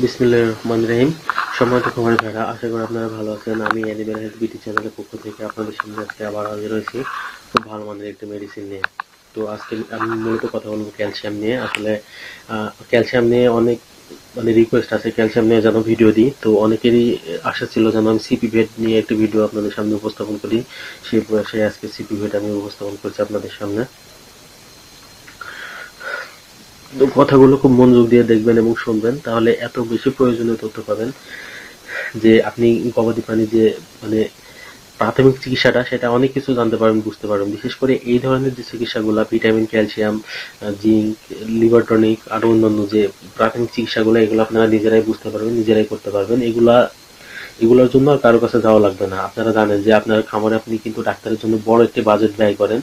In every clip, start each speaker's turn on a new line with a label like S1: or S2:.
S1: বিসমিল্লাহির রহিম। আশা করি আপনারা ভালো আছেন। আমি অ্যানিমেল হেলথ বিটি চ্যানেলের পক্ষ থেকে আপনাদের সামনে আজকে আবার হাজির খুব ভালো মানের একটি মেডিসিন নিয়ে। তো আজকে আমি মূলত কথা বলব ক্যালসিয়াম নিয়ে। আসলে ক্যালসিয়াম নিয়ে অনেক মানে রিকোয়েস্ট আছে। ক্যালসিয়াম নিয়ে যেন ভিডিও দিই। তো অনেকেরই আশা ছিল যেন আমি সিপি ভেট নিয়ে একটি ভিডিও আপনাদের সামনে উপস্থাপন করি। সেই আজকে সিপি ভেট আমি উপস্থাপন করছি আপনাদের সামনে। কথাগুলো খুব মনোযোগ দিয়ে দেখবেন এবং শুনবেন। তাহলে এত বেশি প্রয়োজনীয় তথ্য পাবেন যে আপনি গবাদি প্রাণী যে মানে প্রাথমিক চিকিৎসাটা, সেটা অনেক কিছু জানতে পারবেন, বুঝতে পারবেন। বিশেষ করে এই ধরনের যে চিকিৎসাগুলো, vitamin, calcium zinc, liver tonic, আরও অন্যান্য যে প্রাথমিক চিকিৎসাগুলো, এগুলো আপনারা নিজেরাই বুঝতে পারবেন, নিজেরাই করতে পারবেন। এগুলা এগুলোর জন্য আর কারও কাছে যাওয়া লাগবে না। আপনারা জানেন যে আপনার খামারে আপনি কিন্তু ডাক্তারের জন্য বড় একটি বাজেট ব্যয় করেন।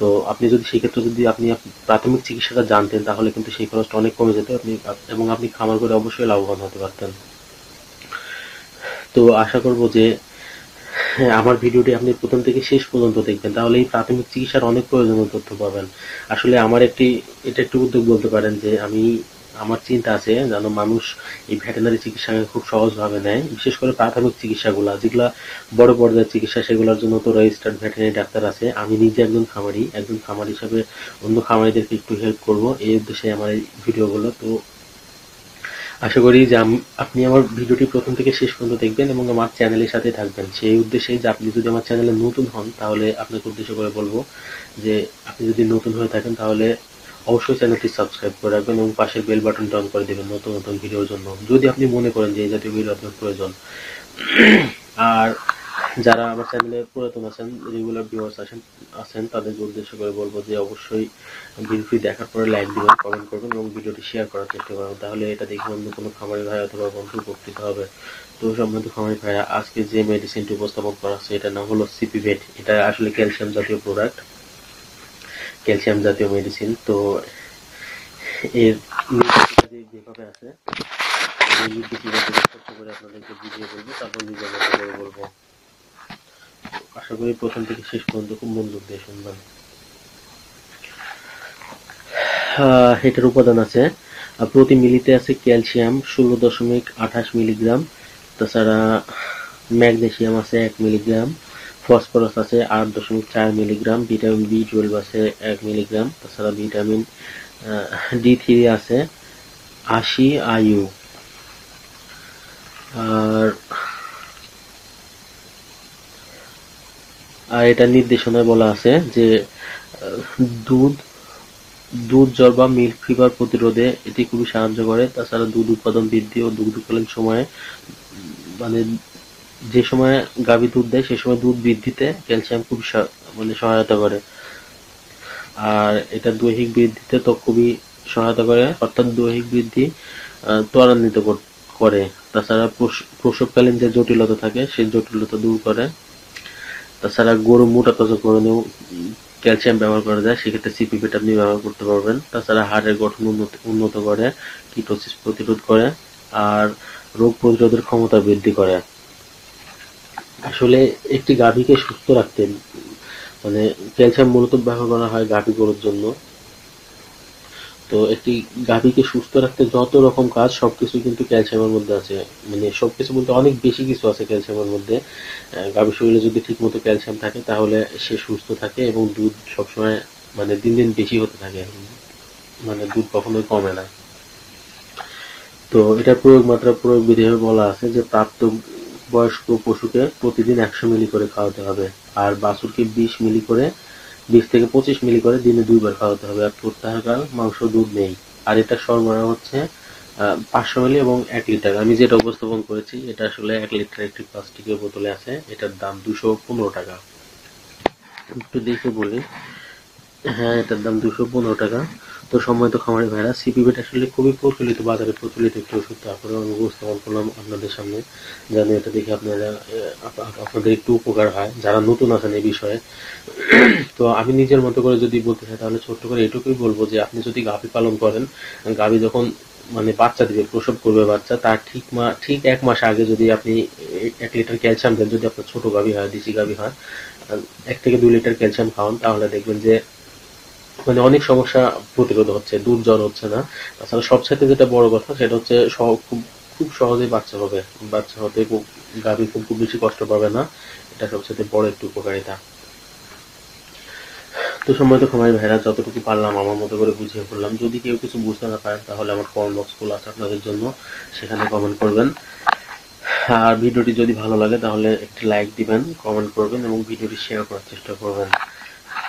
S1: তো আপনি যদি সেক্ষেত্রে যদি আপনি প্রাথমিক চিকিৎসাটা জানতেন তাহলে কিন্তু সেই খরচটা অনেক কমে যেত। আপনি এবং আপনি খামার করে অবশ্যই লাভবান হতে পারতেন। তো আশা করব যে হ্যাঁ, আমার ভিডিওটি আপনি প্রথম থেকে শেষ পর্যন্ত দেখবেন। তাহলে এই প্রাথমিক চিকিৎসার অনেক প্রয়োজনীয় তথ্য পাবেন। আসলে আমার একটি এটা একটু উদ্যোগ বলতে পারেন যে আমি আমার চিন্তা আছে যেন মানুষ এই ভেটেনারি চিকিৎসাকে খুব সহজভাবে নেয়, বিশেষ করে প্রাথমিক চিকিৎসাগুলো, যেগুলো বড় পর্যায়ের চিকিৎসা, সেগুলোর জন্য তো রেজিস্টার্ড ভেটেনারি ডাক্তার আছে। আমি নিজে একজন খামারি, একজন খামার হিসাবে অন্য খামারিদেরকে একটু হেল্প করব এই উদ্দেশ্যে আমার এই ভিডিওগুলো। তো আশা করি যে আপনি আমার ভিডিওটি প্রথম থেকে শেষ পর্যন্ত দেখবেন এবং আমার চ্যানেলের সাথে থাকবেন। সেই উদ্দেশ্যে যে আপনি যদি আমার চ্যানেলে নতুন হন, তাহলে আপনাকে উদ্দেশ্য করে বলব যে আপনি যদি নতুন হয়ে থাকেন, তাহলে অবশ্যই চ্যানেলটি সাবস্ক্রাইব করে রাখবেন এবং পাশের বেল বাটনটি অন করে দেবেন নতুন নতুন ভিডিওর জন্য। যদি আপনি মনে করেন যে এই জাতীয় ভিডিও আপনার প্রয়োজন, আর যারা আমার চ্যানেলে পুরাতন আছেন রেগুলার ভিউয়ার্স আছেন আছেন তাদের উদ্দেশ্য করে বলব যে অবশ্যই ভিডিওটি দেখার পরে লাইক দিবেন কমেন্ট করবেন এবং ভিডিওটি শেয়ার করার চেষ্টা করবেন। তাহলে এটা দেখে অন্য কোনো খামারি ভাই অথবা বন্ধু উপকৃত হবে। তো সম্বন্ধ খামারি ভাইরা, আজকে যে মেডিসিনটি উপস্থাপন করা হচ্ছে, এটার নাম হলো সিপিভেট এটা আসলে ক্যালসিয়াম জাতীয় প্রোডাক্ট ক্যালসিয়াম জাতীয় মেডিসিন, তো এর যেভাবে আছে আপনাদেরকে বুঝিয়ে বলব, তারপর নিজের মতো করে বলব। আশা করি প্রথম থেকে শেষ পর্যন্ত খুব মনোযোগ দিয়ে শুনবেন। এটার উপাদান আছে প্রতি মিলিতে আছে ক্যালসিয়াম ষোলো দশমিক আঠাশ মিলিগ্রাম, তাছাড়া ম্যাগনেসিয়াম আছে এক মিলিগ্রাম ফসফরাস আছে আট দশমিক চার মিলিগ্রাম, ভিটামিন বি টুয়েলভ আছে এক মিলিগ্রাম, তাছাড়া ভিটামিন ডি থ্রি আছে আশি আয়ু আর আর এটা নির্দেশনায় বলা আছে যে দুধ দুধ জ্বর বা মিল্ক ফিভার প্রতিরোধে এটি খুবই সাহায্য করে। তাছাড়া দুধ উৎপাদন বৃদ্ধি ও দুগ্ধকালীন সময়ে মানে যে সময় গাভী দুধ দেয়, সে সময় দুধ বৃদ্ধিতে ক্যালসিয়াম খুব মানে সহায়তা করে। আর এটা দৈহিক বৃদ্ধিতে তো খুবই সহায়তা করে, অর্থাৎ দৈহিক বৃদ্ধি ত্বরান্বিত করে তাছাড়া প্রসবকালীন যে জটিলতা থাকে, সেই জটিলতা দূর করে। তাছাড়া গরু মোটা তাজা করানোও ক্যালসিয়াম ব্যবহার করা যায়, সেক্ষেত্রে সিপিপিটা আপনি ব্যবহার করতে পারবেন। তাছাড়া হাড়ের গঠন উন্নত করে, কিটোসিস প্রতিরোধ করে, আর রোগ প্রতিরোধের ক্ষমতা বৃদ্ধি করে। আসলে একটি গাভীকে সুস্থ রাখতে মানে ক্যালসিয়াম মূলত ব্যবহার করা হয় গাভী গরুর জন্য। তো একটি গাভীকে সুস্থ রাখতে যত রকম কাজ সবকিছু কিন্তু ক্যালসিয়ামের মধ্যে আছে। মানে সবকিছু বলতে অনেক বেশি কিছু আছে ক্যালসিয়ামের মধ্যে। গাভীর শরীরে যদি ঠিক মতো ক্যালসিয়াম থাকে, তাহলে সে সুস্থ থাকে এবং দুধ সবসময় মানে দিন দিন বেশি হতে থাকে। মানে দুধ কখনোই কমে না। তো এটা প্রয়োগ মাত্রা, প্রয়োগ বিধি বলা আছে যে প্রাপ্ত বয়স্ক পশুকে প্রতিদিন একশো মিলি করে খাওয়াতে হবে। আর বাছুরকে বিশ মিলি করে, বিশ থেকে পঁচিশ মিলি করে দিনে দুইবার খাওয়াতে হবে। আর প্রত্যাহারকাল মাংস, দুধ নেই। আর এটা সরবরাহ হচ্ছে পাঁচশো মিলি এবং এক লিটার। আমি যেটা উপস্থাপন করেছি, এটা আসলে এক লিটার একটি প্লাস্টিকের বোতলে আছে। এটার দাম দুশো পনেরো টাকা। একটু দেখে বলি হ্যাঁ এটার দাম দুশো পনেরো টাকা। তো সময় তো খামারি ভাইরা সিপিবেট আসলে খুবই প্রচলিত, বাজারে প্রচলিত একটি ওষুধ। তারপরে আমি উপস্থাপন করলাম আপনাদের সামনে, জানি এটা দেখে আপনারা আপনাদের একটু উপকার হয়, যারা নতুন আছেন এই বিষয়ে। তো আমি নিজের মতো করে যদি বলতে চাই, তাহলে ছোট্ট করে এটুকুই বলব যে, আপনি যদি গাভী পালন করেন, গাভী যখন মানে বাচ্চা দিবে, প্রসব করবে বাচ্চা, তার ঠিক মা, ঠিক এক মাস আগে যদি আপনি এক লিটার ক্যালসিয়াম দেন, যদি আপনার ছোট গাভী হয়, দেশি গাভী হয়, এক থেকে দুই লিটার ক্যালসিয়াম খাওয়ান, তাহলে দেখবেন যে মানে অনেক সমস্যা প্রতিরোধ হচ্ছে দুধ জ্বর হচ্ছে না। তাছাড়া সবচাইতে যেটা বড় কথা, সেটা হচ্ছে খুব খুব সহজেই বাচ্চা হবে। বাচ্চা হতে খুব, গাভী খুব খুব বেশি কষ্ট পাবে না। এটা সবচেয়ে বড় একটু উপকারিতা। তো সময় তো খামারি ভাইরা, যতটুকু পারলাম আমার মতো করে বুঝিয়ে বললাম। যদি কেউ কিছু বুঝতে না পারেন তাহলে আমার কমেন্ট বক্স খোলা আছে আপনাদের জন্য। সেখানে কমেন্ট করবেন। আর ভিডিওটি যদি ভালো লাগে, তাহলে একটি লাইক দিবেন, কমেন্ট করবেন এবং ভিডিওটি শেয়ার করার চেষ্টা করবেন।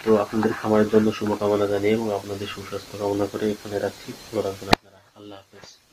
S1: তো আপনাদের খামারের জন্য শুভকামনা জানিয়ে এবং আপনাদের সুস্বাস্থ্য কামনা করে এখানে রাখছি। ভালো রাখবেন আপনারা। আল্লাহ হাফেজ।